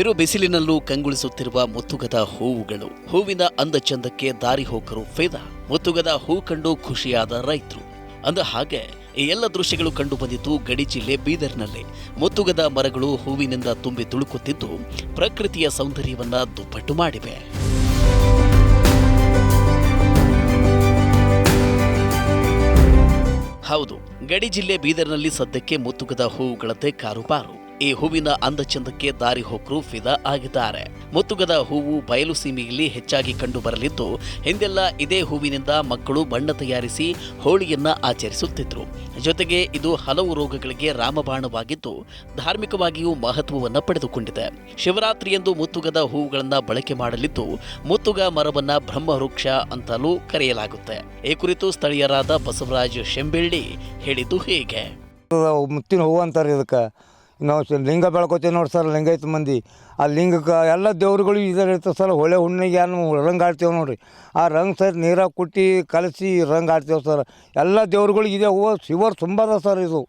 ಬಿರು ಬಿಸಿಲಿನಲ್ಲೂ ಕಂಗೊಳಿಸುತ್ತಿರುವ ಮುತ್ತುಗದ ಹೂವುಗಳು. ಹೂವಿನ ಅಂದ ಚಂದಕ್ಕೆ ದಾರಿ ಹೋಕರು ಫೇದ. ಮುತ್ತುಗದ ಹೂ ಕಂಡು ಖುಷಿಯಾದ ರೈತರು. ಅಂದ ಹಾಗೆ ಈ ಎಲ್ಲ ದೃಶ್ಯಗಳು ಕಂಡು ಬಂದಿದ್ದು ಗಡಿ ಜಿಲ್ಲೆ ಬೀದರ್ನಲ್ಲಿ. ಮುತ್ತುಗದ ಮರಗಳು ಹೂವಿನಿಂದ ತುಂಬಿ ತುಳುಕುತ್ತಿದ್ದು ಪ್ರಕೃತಿಯ ಸೌಂದರ್ಯವನ್ನ ದುಪ್ಪಟ್ಟು ಮಾಡಿವೆ. ಹೌದು, ಗಡಿ ಜಿಲ್ಲೆ ಬೀದರ್ನಲ್ಲಿ ಸದ್ಯಕ್ಕೆ ಮುತ್ತುಗದ ಹೂವುಗಳದ್ದೇ ಕಾರುಬಾರು. ಈ ಹೂವಿನ ಅಂದಚಂದಕ್ಕೆ ದಾರಿ ಹೋಕರು ಫಿದಾ ಆಗಿದ್ದಾರೆ. ಮುತ್ತುಗದ ಹೂವು ಬಯಲು ಸೀಮೆಯಲ್ಲಿ ಹೆಚ್ಚಾಗಿ ಕಂಡು ಬರಲಿದ್ದು ಹಿಂದೆಲ್ಲ ಇದೇ ಹೂವಿನಿಂದ ಮಕ್ಕಳು ಬಣ್ಣ ತಯಾರಿಸಿ ಹೋಳಿಯನ್ನ ಆಚರಿಸುತ್ತಿದ್ರು. ಜೊತೆಗೆ ಇದು ಹಲವು ರೋಗಗಳಿಗೆ ರಾಮಬಾಣವಾಗಿದ್ದು, ಧಾರ್ಮಿಕವಾಗಿಯೂ ಮಹತ್ವವನ್ನು ಪಡೆದುಕೊಂಡಿದೆ. ಶಿವರಾತ್ರಿಯಂದು ಮುತ್ತುಗದ ಹೂವುಗಳನ್ನ ಬಳಕೆ ಮಾಡಲಿದ್ದು, ಮುತ್ತುಗ ಮರವನ್ನ ಬ್ರಹ್ಮವೃಕ್ಷ ಅಂತಲೂ ಕರೆಯಲಾಗುತ್ತೆ. ಈ ಕುರಿತು ಸ್ಥಳೀಯರಾದ ಬಸವರಾಜ್ ಶೆಂಬೆಳ್ಳಿ ಹೇಳಿದ್ದು ಹೀಗೆ? ಮುತ್ತಿನ ಹೂವು ಅಂತಾರೆ ಇದಕ್ಕೆ. ನಾವು ಲಿಂಗ ಬೆಳ್ಕೊತೀವಿ ನೋಡಿ ಸರ್ ಲಿಂಗಾಯತ ಮಂದಿ. ಆ ಲಿಂಗಕ್ಕೆ ಎಲ್ಲ ದೇವ್ರುಗಳು ಇದ್ದಾರೆ ಇರ್ತದೆ ಸರ್ ಹೊಳೆ ಹುಣ್ಣಿಗೆ ಏನು ರಂಗ ಆಡ್ತೇವೆ ನೋಡಿರಿ. ಆ ರಂಗ್ ಸರ್ ನೀರಾಗ ಕುಟ್ಟಿ ಕಲಸಿ ರಂಗ ಆಡ್ತೇವೆ ಸರ್. ಎಲ್ಲ ದೇವ್ರುಗಳಿಗೆ ಇದೆ. ಹೂವು ಶಿವರ್ ತುಂಬದ ಅದ ಸರ್ ಇದು.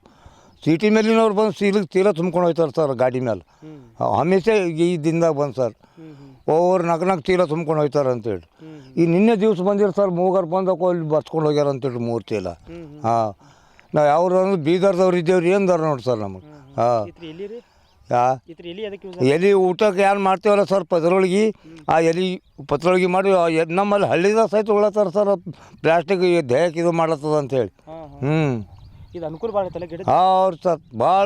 ಸಿಟಿ ಮೇಲಿನವ್ರು ಬಂದು ಸೀಲಿಗೆ ತೀರ ತುಂಬ್ಕೊಂಡು ಹೋಗ್ತಾರೆ ಸರ್ ಗಾಡಿ ಮೇಲೆ ಹಮೇಶೆ ಈ ದಿನದಾಗ ಬಂದು ಸರ್. ಓವರ್ ನಗನಾಗ ತೀಲ ತೀರ ತುಂಬ್ಕೊಂಡು ಹೋಗ್ತಾರೆ ಅಂತೇಳಿ ಈ ನಿನ್ನೆ ದಿವಸ ಬಂದಿರು ಸರ್ ಮೂಗರ್ ಬಂದಕ್ಕೆ ಅಲ್ಲಿ ಬರ್ಸ್ಕೊಂಡು ಹೋಗ್ಯಾರ ಅಂತೇಳಿ ಮೂರ್ತಿ ಎಲ್ಲ. ಹಾಂ. ನಾವು ಯಾವ್ರು ಅಂದ್ರೆ ಬೀದರ್ದವ್ರು ಇದ್ದೇವ್ರಿ ಏನದಾರ ನೋಡಿ ಸರ್ ನಮಗೆ. ಹಾಂ. ಎಲೆ ಊಟಕ್ಕೆ ಏನು ಮಾಡ್ತೀವಲ್ಲ ಸರ್ ಪತ್ರೊಳಗೆ. ಆ ಎಲೆ ಪತ್ರೊಳಗೆ ಮಾಡಿ ನಮ್ಮಲ್ಲಿ ಹಳ್ಳಿದ ಸಹಿತ ಉಳತ್ತಾರ ಸರ್ ಪ್ಲಾಸ್ಟಿಕ್ ದೇಹಕ್ಕೆ ಇದು ಮಾಡತ್ತದ ಅಂತೇಳಿ ಹ್ಞೂ ಇದು ಅನುಕೂಲ ಭಾಳ ಐತಲ್ಲ ಗಿಡ ಅವ್ರು ಸರ್ ಭಾಳ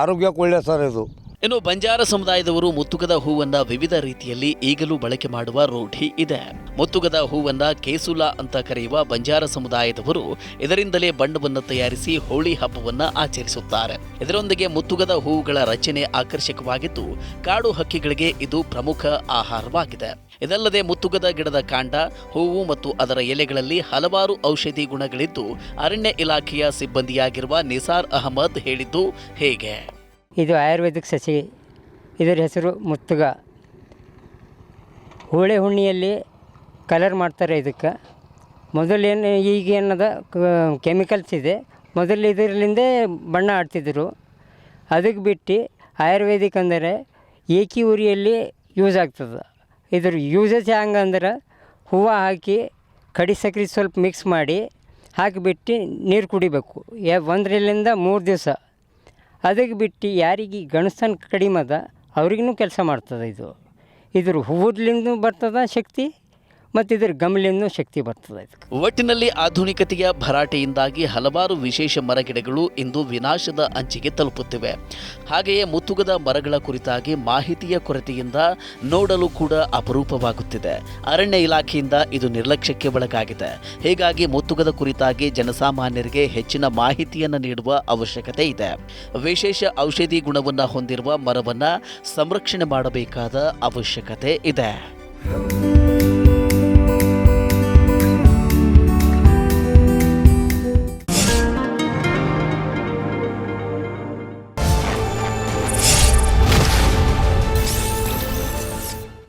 ಆರೋಗ್ಯಕ್ಕೆ ಒಳ್ಳೆ ಸರ್ ಇದು. ಇನ್ನು ಬಂಜಾರ ಸಮುದಾಯದವರು ಮುತ್ತುಗದ ಹೂವನ್ನ ವಿವಿಧ ರೀತಿಯಲ್ಲಿ ಈಗಲೂ ಬಳಕೆ ಮಾಡುವ ರೂಢಿ ಇದೆ. ಮುತ್ತುಗದ ಹೂವನ್ನ ಕೇಸುಲ ಅಂತ ಕರೆಯುವ ಬಂಜಾರ ಸಮುದಾಯದವರು ಇದರಿಂದಲೇ ಬಣ್ಣವನ್ನು ತಯಾರಿಸಿ ಹೋಳಿ ಹಬ್ಬವನ್ನ ಆಚರಿಸುತ್ತಾರೆ. ಇದರೊಂದಿಗೆ ಮುತ್ತುಗದ ಹೂವುಗಳ ರಚನೆ ಆಕರ್ಷಕವಾಗಿದ್ದು, ಕಾಡು ಹಕ್ಕಿಗಳಿಗೆ ಇದು ಪ್ರಮುಖ ಆಹಾರವಾಗಿದೆ. ಇದಲ್ಲದೆ ಮುತ್ತುಗದ ಗಿಡದ ಕಾಂಡ, ಹೂವು ಮತ್ತು ಅದರ ಎಲೆಗಳಲ್ಲಿ ಹಲವಾರು ಔಷಧಿ ಗುಣಗಳಿದ್ದು, ಅರಣ್ಯ ಇಲಾಖೆಯ ಸಿಬ್ಬಂದಿಯಾಗಿರುವ ನಿಸಾರ್ ಅಹಮದ್ ಹೇಳಿದ್ದು ಹೇಗೆ? ಇದು ಆಯುರ್ವೇದಿಕ್ ಸಸಿ. ಇದರ ಹೆಸರು ಮುತ್ತುಗ. ಹೋಳಿ ಹುಣ್ಣಿಯಲ್ಲಿ ಕಲರ್ ಮಾಡ್ತಾರೆ ಇದಕ್ಕೆ. ಮೊದಲೇನು ಈಗ ಏನದ ಕೆಮಿಕಲ್ಸ್ ಇದೆ. ಮೊದಲು ಇದರಲ್ಲಿಂದ ಬಣ್ಣ ಆಡ್ತಿದ್ದರು ಅದಕ್ಕೆ ಬಿಟ್ಟು ಆಯುರ್ವೇದಿಕ್ ಅಂದರೆ ಏಕಿ ಉರಿಯಲ್ಲಿ ಯೂಸ್ ಆಗ್ತದೆ. ಇದ್ರ ಯೂಸಸ್ ಹೆಂಗಂದ್ರೆ ಹೂವು ಹಾಕಿ ಕಡಿ ಸಕ್ರೆ ಸ್ವಲ್ಪ ಮಿಕ್ಸ್ ಮಾಡಿ ಹಾಕಿಬಿಟ್ಟು ನೀರು ಕುಡಿಬೇಕು. ಯಾ ಒಂದರಿಂದ ಮೂರು ದಿವಸ. ಅದಕ್ಕೆ ಬಿಟ್ಟು ಯಾರಿಗೆ ಗಣಸನ್ ಕಡಿಮೆ ಅದ ಅವ್ರಿಗೂ ಕೆಲಸ ಮಾಡ್ತದೆ ಇದು. ಇದ್ರ ಹೂವುದ್ಲಿಂದ ಬರ್ತದ ಶಕ್ತಿ? ಮತ್ತು ಇದರ ಗಮಲಿನೂ ಶಕ್ತಿ ಬರ್ತದೆ ಇದಕ್ಕೆ. ಒಟ್ಟಿನಲ್ಲಿ ಆಧುನಿಕತೆಯ ಭರಾಟೆಯಿಂದಾಗಿ ಹಲವಾರು ವಿಶೇಷ ಮರಗಿಡಗಳು ಇಂದು ವಿನಾಶದ ಅಂಚಿಗೆ ತಲುಪುತ್ತಿವೆ. ಹಾಗೆಯೇ ಮುತ್ತುಗದ ಮರಗಳ ಕುರಿತಾಗಿ ಮಾಹಿತಿಯ ಕೊರತೆಯಿಂದ ನೋಡಲು ಕೂಡ ಅಪರೂಪವಾಗುತ್ತಿದೆ. ಅರಣ್ಯ ಇಲಾಖೆಯಿಂದ ಇದು ನಿರ್ಲಕ್ಷ್ಯಕ್ಕೆ ಒಳಗಾಗಿದೆ. ಹೀಗಾಗಿ ಮುತ್ತುಗದ ಕುರಿತಾಗಿ ಜನಸಾಮಾನ್ಯರಿಗೆ ಹೆಚ್ಚಿನ ಮಾಹಿತಿಯನ್ನು ನೀಡುವ ಅವಶ್ಯಕತೆ ಇದೆ. ವಿಶೇಷ ಔಷಧಿ ಗುಣವನ್ನು ಹೊಂದಿರುವ ಮರವನ್ನು ಸಂರಕ್ಷಣೆ ಮಾಡಬೇಕಾದ ಅವಶ್ಯಕತೆ ಇದೆ.